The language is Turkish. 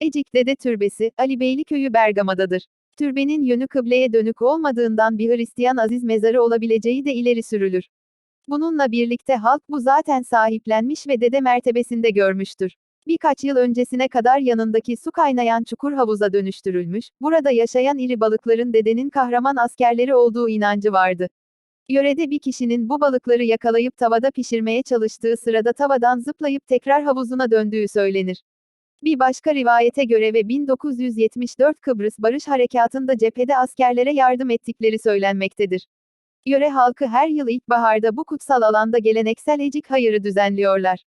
Ecik Dede Türbesi, Ali Beyli Köyü Bergama'dadır. Türbenin yönü kıbleye dönük olmadığından bir Hristiyan aziz mezarı olabileceği de ileri sürülür. Bununla birlikte halk bu zaten sahiplenmiş ve dede mertebesinde görmüştür. Birkaç yıl öncesine kadar yanındaki su kaynayan çukur havuza dönüştürülmüş, burada yaşayan iri balıkların dedenin kahraman askerleri olduğu inancı vardı. Yörede bir kişinin bu balıkları yakalayıp tavada pişirmeye çalıştığı sırada tavadan zıplayıp tekrar havuzuna döndüğü söylenir. Bir başka rivayete göre ve 1974 Kıbrıs Barış Harekatı'nda cephede askerlere yardım ettikleri söylenmektedir. Yöre halkı her yıl ilkbaharda bu kutsal alanda geleneksel ecik hayırı düzenliyorlar.